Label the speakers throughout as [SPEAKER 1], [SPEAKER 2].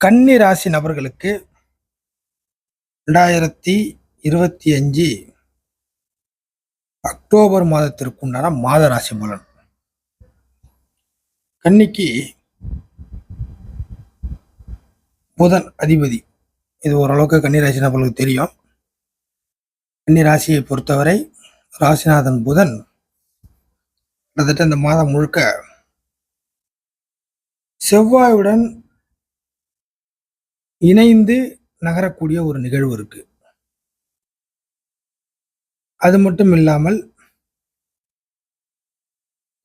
[SPEAKER 1] கன்னி ராசி நபர்களுக்கு ரெண்டாயிரத்தி இருபத்தி அஞ்சு அக்டோபர் மாதத்திற்கு உண்டான மாத ராசி பலன். கன்னிக்கு புதன் அதிபதி. இது ஓரளவுக்கு கன்னிராசி நபர்களுக்கு தெரியும். கன்னி ராசியை பொறுத்தவரை ராசிநாதன் புதன் கிட்டத்தட்ட இந்த மாதம் முழுக்க செவ்வாயுடன் இணைந்து நகரக்கூடிய ஒரு நிகழ்வு இருக்கு. அது மட்டும் இல்லாமல்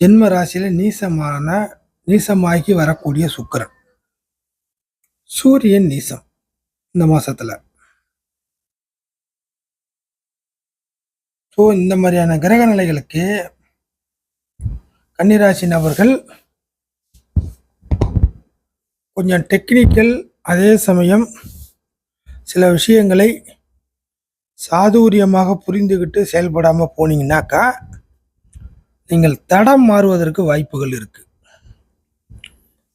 [SPEAKER 1] ஜென்ம ராசியில நீசமான நீசமாகி வரக்கூடிய சுக்கரன். சூரியன் நீசம் இந்த மாசத்துல. ஸோ இந்த மாதிரியான கிரக நிலைகளுக்கு கன்னிராசி நபர்கள் கொஞ்சம் டெக்னிக்கல் அதே சமயம் சில விஷயங்களை சாதுரியமாக புரிந்துக்கிட்டு செயல்படாமல் போனீங்கன்னாக்கா நீங்கள் தடம் மாறுவதற்கு வாய்ப்புகள் இருக்குது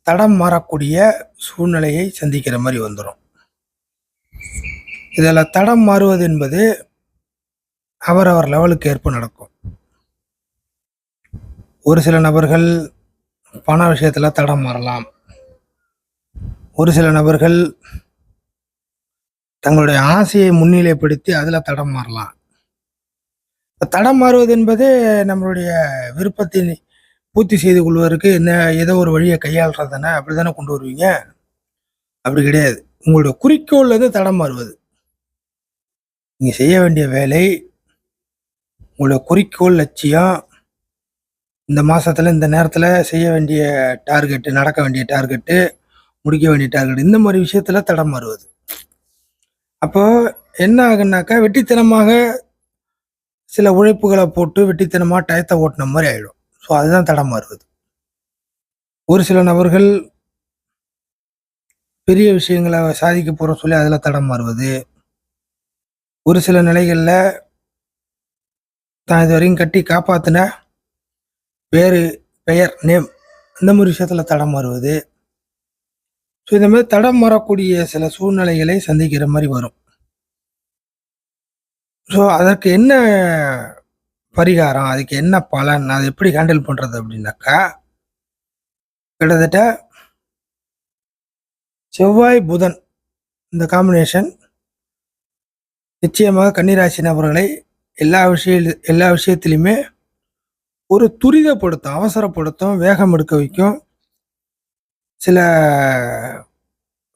[SPEAKER 1] தடம் மாறக்கூடிய சூழ்நிலையை சந்திக்கிற மாதிரி வந்துடும் இதில் தடம் மாறுவது என்பது அவரவர் லெவலுக்கு ஏற்ப நடக்கும். ஒரு சில நபர்கள் பண விஷயத்தில் தடம் மாறலாம். ஒரு சில நபர்கள் தங்களுடைய ஆசையை முன்னிலைப்படுத்தி அதில் தடம் மாறலாம். தடம் மாறுவது என்பது நம்மளுடைய விருப்பத்தை பூர்த்தி செய்து கொள்வதற்கு என்ன ஏதோ ஒரு வழியை கையாளுறது தானே அப்படி தானே கொண்டு வருவீங்க? அப்படி கிடையாது. உங்களுடைய குறிக்கோள் அது தடம் மாறுவது. நீங்கள் செய்ய வேண்டிய வேலை உங்களுடைய குறிக்கோள் லட்சியம் இந்த மாதத்தில் இந்த நேரத்தில் செய்ய வேண்டிய டார்கெட்டு நடக்க வேண்டிய டார்கெட்டு முடிக்க வேண்டிய டார்கெட் இந்த மாதிரி விஷயத்துல தடம் வருவது அப்போ என்ன ஆகுனாக்கா வெட்டித்தனமாக சில உழைப்புகளை போட்டு வெட்டித்தனமாக டயத்தை ஓட்டின மாதிரி ஆயிடும். ஸோ அதுதான் தடம் வருவது ஒரு சில நபர்கள் பெரிய விஷயங்களை சாதிக்க போகிறோம் சொல்லி அதில் தடம் வருவது ஒரு சில நிலைகளில் தான் இது வரைக்கும் கட்டி காப்பாற்றின வேறு பெயர் நேம் இந்த மாதிரி விஷயத்தில் தடம் வருவது ஸோ இந்த மாதிரி தடம் வரக்கூடிய சில சூழ்நிலைகளை சந்திக்கிற மாதிரி வரும். ஸோ அதற்கு என்ன பரிகாரம்? அதுக்கு என்ன பலன்? அதை எப்படி ஹேண்டில் பண்ணுறது அப்படின்னாக்கா கிட்டத்தட்ட செவ்வாய் புதன் இந்த காம்பினேஷன் நிச்சயமாக கன்னிராசி நபர்களை எல்லா விஷய எல்லா விஷயத்திலையுமே ஒரு துரிதப்படுத்தும் அவசரப்படுத்தும் வேகம் எடுக்க வைக்கும் சில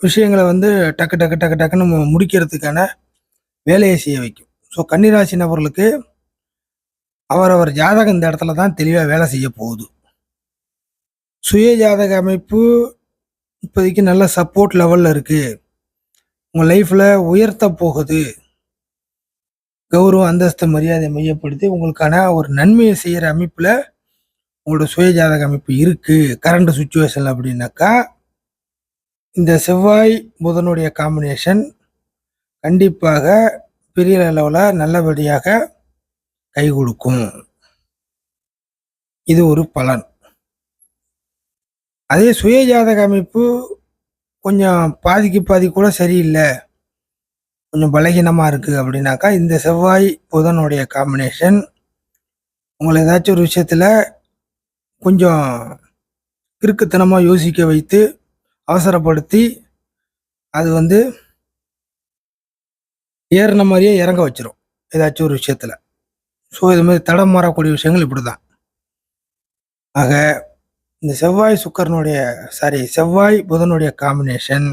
[SPEAKER 1] விஷயங்களை வந்து டக்கு டக்கு டக்கு டக்குன்னு முடிக்கிறதுக்கான வேலையை செய்ய வைக்கும். ஸோ கன்னிராசி நபர்களுக்கு அவரவர் ஜாதகம் இந்த இடத்துல தான் தெளிவாக வேலை செய்ய போகுது. சுய ஜாதக அமைப்பு இப்போதைக்கு நல்ல சப்போர்ட் லெவலில் இருக்குது உங்கள் லைஃப்பில் உயர்த்த போகுது. கௌரவம் அந்தஸ்து மரியாதை மையப்படுத்தி உங்களுக்கான ஒரு நன்மையை செய்கிற அமைப்பில் உங்களோட சுய ஜாதக அமைப்பு இருக்குது கரண்ட் சுச்சுவேஷன் அப்படின்னாக்கா இந்த செவ்வாய் புதனுடைய காம்பினேஷன் கண்டிப்பாக பெரிய அளவில் நல்லபடியாக கை கொடுக்கும். இது ஒரு பலன். அதே சுய ஜாதக அமைப்பு கொஞ்சம் பாதிக்கு பாதி கூட சரியில்லை. கொஞ்சம் பலகீனமாக இருக்குது அப்படின்னாக்கா இந்த செவ்வாய் புதனுடைய காம்பினேஷன் உங்களை ஏதாச்சும் ஒரு விஷயத்தில் கொஞ்சம் கிறுக்குத்தனமாக யோசிக்க வைத்து அவசரப்படுத்தி அது வந்து ஏறின மாதிரியே இறங்க வச்சிரும். ஏதாச்சும் ஒரு விஷயத்தில். ஸோ இது மாதிரி தடம் மாறக்கூடிய விஷயங்கள் இப்படி தான் ஆக இந்த செவ்வாய் சுக்கரனுடைய சாரி செவ்வாய் புதனுடைய காம்பினேஷன்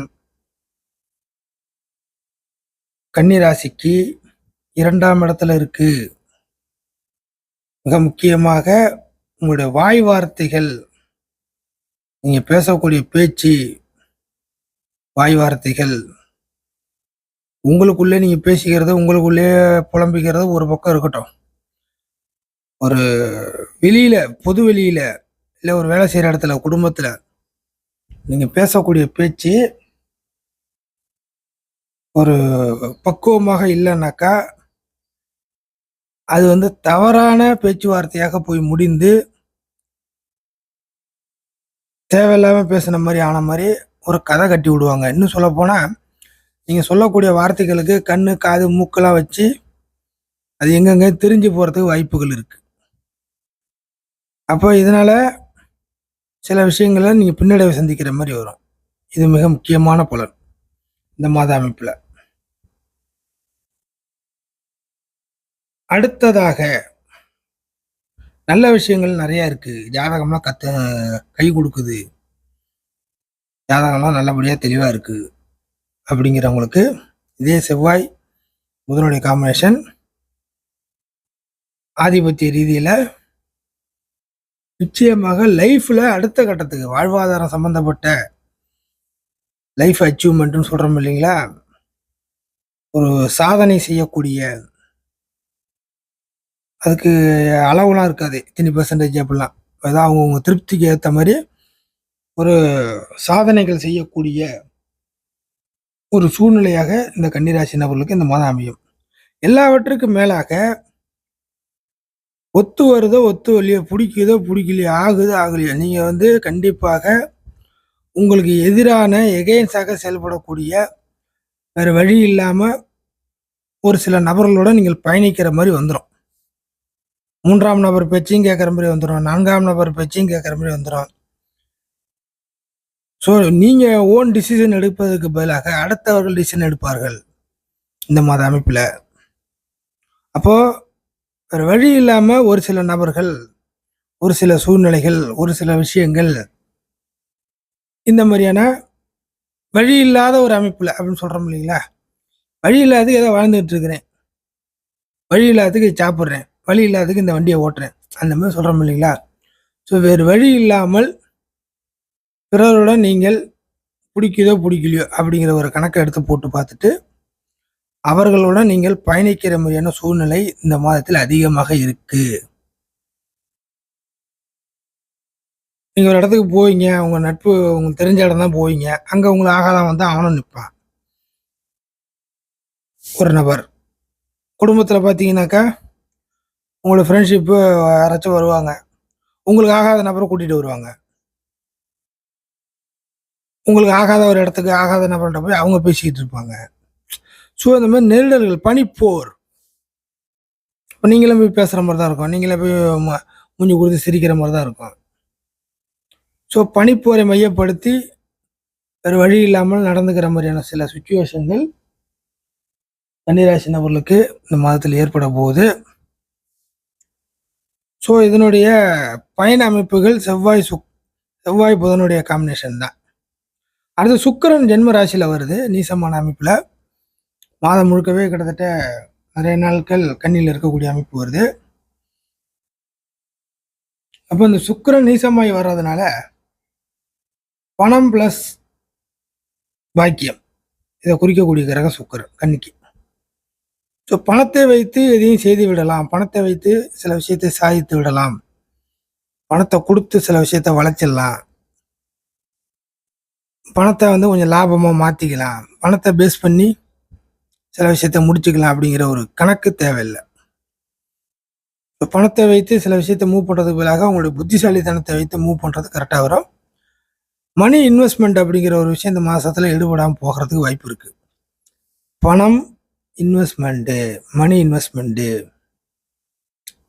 [SPEAKER 1] கன்னிராசிக்கு இரண்டாம் இடத்துல இருக்கு. மிக முக்கியமாக உங்களுடைய வாய் வார்த்தைகள் நீங்கள் பேசக்கூடிய பேச்சு வாய் வார்த்தைகள் உங்களுக்குள்ளே நீங்கள் பேசிக்கிறது உங்களுக்குள்ளே புலம்பிக்கிறது ஒரு பக்கம் இருக்கட்டும். ஒரு வெளியில் பொது வெளியில் இல்லை ஒரு வேலை செய்கிற இடத்துல குடும்பத்தில் நீங்கள் பேசக்கூடிய பேச்சு ஒரு பக்குவமாக இல்லைன்னாக்கா அது வந்து தவறான பேச்சுவார்த்தையாக போய் முடிந்து தேவையில்லாமல் பேசின மாதிரி ஆன மாதிரி ஒரு கதை கட்டி விடுவாங்க. இன்னும் சொல்லப்போனால் நீங்கள் சொல்லக்கூடிய வார்த்தைகளுக்கு கண் காது மூக்கெல்லாம் வச்சு அது எங்கெங்கே தெரிஞ்சு போகிறதுக்கு வாய்ப்புகள் இருக்குது அப்போ இதனால் சில விஷயங்களை நீங்கள் பின்னடைவை சந்திக்கிற மாதிரி வரும். இது மிக முக்கியமான பலன். இந்த மாத அமைப்பில். அடுத்ததாக நல்ல விஷயங்கள் நிறைய இருக்குது ஜாதகம்லாம் கத்த கை கொடுக்குது. ஜாதகம்லாம் நல்லபடியாக தெளிவாக இருக்கு. அப்படிங்கிறவங்களுக்கு இதே செவ்வாய் புதனுடைய காம்பினேஷன் ஆதிபத்திய ரீதியில் நிச்சயமாக லைஃப்பில் அடுத்த கட்டத்துக்கு வாழ்வாதாரம் சம்மந்தப்பட்ட லைஃப் அச்சீவ்மெண்ட்டுன்னு சொல்கிறோம் இல்லைங்களா? ஒரு சாதனை செய்யக்கூடிய அதுக்கு அளவுலாம் இருக்காது. இத்தனை பர்சன்டேஜ் அப்படிலாம். அதான் அவங்கவுங்க திருப்திக்கு ஏற்ற மாதிரி ஒரு சாதனைகள் செய்யக்கூடிய ஒரு சூழ்நிலையாக இந்த கன்னிராசி நபர்களுக்கு இந்த மாதம் அமையும். எல்லாவற்றுக்கும் மேலாக ஒத்து வருதோ ஒத்து வரலையோ பிடிக்குதோ பிடிக்கலையோ ஆகுதோ ஆகலையோ நீங்கள் வந்து கண்டிப்பாக உங்களுக்கு எதிரான எகெயின்ஸாக செயல்படக்கூடிய வேறு வழி இல்லாமல் ஒரு சில நபர்களோட நீங்கள் பயணிக்கிற மாதிரி வந்துடும் மூன்றாம் நபர் பேச்சையும் கேட்குற மாதிரி வந்துடும் நான்காம் நபர் பேச்சையும் கேட்குற மாதிரி வந்துடும் ஸோ நீங்கள் ஓன் டிசிஷன் எடுப்பதற்கு பதிலாக அடுத்தவர்கள் டிசிஷன் எடுப்பார்கள். இந்த மாத அமைப்பில். அப்போது வேறு வழி இல்லாமல் ஒரு சில நபர்கள் ஒரு சில சூழ்நிலைகள் ஒரு சில விஷயங்கள் இந்த மாதிரியான வழி இல்லாத ஒரு அமைப்பில் அப்படின்னு சொல்கிறோம் இல்லைங்களா? வழி இல்லாததுக்கு ஏதோ வாழ்ந்துட்டு இருக்கிறேன். வழி இல்லாததுக்கு சாப்பிட்றேன். வழி இல்லாததுக்கு இந்த வண்டியை ஓட்டுறேன். அந்த மாதிரி சொல்கிறோம் இல்லைங்களா? ஸோ வேறு வழி இல்லாமல் பிறருடன் நீங்கள் பிடிக்குதோ பிடிக்கலையோ அப்படிங்கிற ஒரு கணக்கை எடுத்து போட்டு பார்த்துட்டு அவர்களுடன் நீங்கள் பயணிக்கிற மாதிரியான சூழ்நிலை இந்த மாதத்தில் அதிகமாக இருக்கு. நீங்கள் ஒரு இடத்துக்கு போவீங்க உங்கள் நட்பு உங்களுக்கு தெரிஞ்ச இடம் தான் போவீங்க அங்கே உங்களை ஆகாதான் வந்து அவனும் நிற்பான் ஒரு நபர். குடும்பத்தில் பார்த்தீங்கன்னாக்கா உங்களோட ஃப்ரெண்ட்ஷிப்பு யாராச்சும் வருவாங்க. உங்களுக்கு ஆகாத நபரை கூட்டிகிட்டு வருவாங்க. உங்களுக்கு ஆகாத ஒரு இடத்துக்கு ஆகாத நபர்கிட்ட போய் அவங்க பேசிக்கிட்டு இருப்பாங்க. ஸோ இந்த மாதிரி நெருடல்கள் பனிப்போர். இப்போ நீங்களும் போய் பேசுகிற மாதிரி தான் இருக்கும். நீங்களே போய் மு- மூஞ்சி கொடுத்து சிரிக்கிற மாதிரி தான் இருக்கும். ஸோ பனிப்போரை மையப்படுத்தி வேறு வழி இல்லாமல் நடந்துக்கிற மாதிரியான சில சுச்சுவேஷன்கள் கன்னிராசி நபர்களுக்கு இந்த மாதத்தில் ஏற்பட போகுது. ஸோ இதனுடைய பயண அமைப்புகள் செவ்வாய் சுக் செவ்வாய் புதனுடைய காம்பினேஷன் தான். அடுத்து சுக்கரன் ஜென்ம ராசியில் வருது நீசமான அமைப்பில். மாதம் முழுக்கவே கிட்டத்தட்ட நிறைய நாட்கள் கண்ணியில் இருக்கக்கூடிய அமைப்பு வருது. அப்போ இந்த சுக்கரன் நீசமாய் வர்றதுனால பணம் ப்ளஸ் பாக்கியம் இதை குறிக்கக்கூடிய கிரகம் சுக்கிரன் கன்னிக்கு. ஸோ பணத்தை வைத்து எதையும் செய்து விடலாம். பணத்தை வைத்து சில விஷயத்தை சாதித்து விடலாம். பணத்தை கொடுத்து சில விஷயத்தை வளைச்சிடலாம் பணத்தை வந்து கொஞ்சம் லாபமாக மாற்றிக்கலாம் பணத்தை பேஸ் பண்ணி சில விஷயத்த முடிச்சுக்கலாம் அப்படிங்கிற ஒரு கணக்கு தேவையில்லை. இப்போ பணத்தை வைத்து சில விஷயத்த மூவ் பண்ணுறதுக்கு பதிலாக உங்களுடைய புத்திசாலித்தனத்தை வைத்து மூவ் பண்ணுறது கரெக்டாக வரும். மணி இன்வெஸ்ட்மெண்ட் அப்படிங்கிற ஒரு விஷயம் இந்த மாதத்தில் ஈடுபடாமல் போகிறதுக்கு வாய்ப்பு இருக்குது பணம் இன்வெஸ்ட்மெண்ட்டு மணி இன்வெஸ்ட்மெண்ட்டு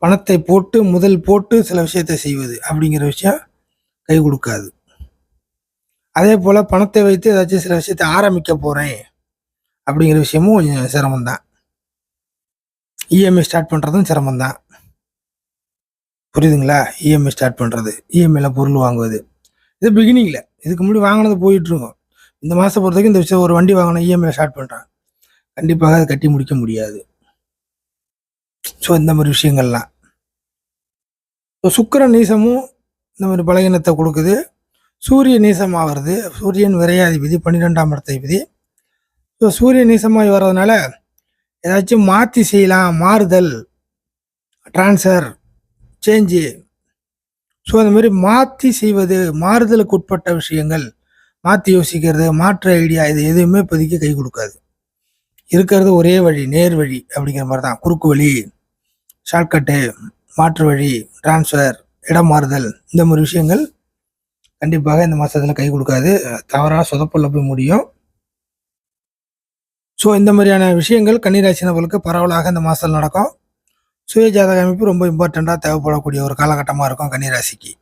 [SPEAKER 1] பணத்தை போட்டு முதல் போட்டு சில விஷயத்தை செய்வது அப்படிங்கிற விஷயம் கை கொடுக்காது. அதே போல் பணத்தை வைத்து ஏதாச்சும் சில விஷயத்தை ஆரம்பிக்க போகிறேன் அப்படிங்கிற விஷயமும் கொஞ்சம் சிரமம்தான். இஎம்ஐ ஸ்டார்ட் பண்ணுறதும் சிரமம்தான். புரியுதுங்களா? இஎம்ஐ ஸ்டார்ட் பண்ணுறது இஎம்ஐல பொருள் வாங்குவது. இது பிகினிங்கில் இதுக்கு முன்னாடி வாங்கினது போயிட்டுருக்கோம் இந்த மாதம் பொறுத்த வரைக்கும் இந்த விஷயம் ஒரு வண்டி வாங்கினா இஎம்ஐ ஸ்டார்ட் பண்ணுறேன் கண்டிப்பாக அதை கட்டி முடிக்க முடியாது. ஸோ இந்த மாதிரி விஷயங்கள்லாம். ஸோ சுக்கிர நீசமும் இந்த மாதிரி பலகீனத்தை கொடுக்குது. சூரிய நீசமாகிறது சூரியன் விரையாதிபதி பன்னிரெண்டாம் இடத்தை ஸோ சூரிய நீசமாகி வர்றதுனால ஏதாச்சும் மாற்றி செய்யலாம். மாறுதல் ட்ரான்ஸ்ஃபர் சேஞ்சு ஸோ அந்த மாதிரி மாற்றி செய்வது மாறுதலுக்கு உட்பட்ட விஷயங்கள். மாற்றி யோசிக்கிறது மாற்று ஐடியா இது எதுவுமே இப்போதைக்கு கை கொடுக்காது. இருக்கிறது ஒரே வழி நேர் வழி அப்படிங்கிற மாதிரி தான் குறுக்கு வழி ஷார்ட்கட்டு மாற்று வழி ட்ரான்ஸ்ஃபர் இடம் மாறுதல் இந்த மாதிரி விஷயங்கள் கண்டிப்பாக இந்த மாதத்தில் கை கொடுக்காது. தவறாக சொதப்பல்ல போய் முடியும். ஸோ இந்த மாதிரியான விஷயங்கள் கன்னிராசி நபர்களுக்கு பரவலாக இந்த மாதத்தில் நடக்கும். சுய ஜாதக அமைப்பு ரொம்ப இம்பார்ட்டண்ட்டாக தேவைப்படக்கூடிய ஒரு காலகட்டமாக இருக்கும் கன்னிராசிக்கு.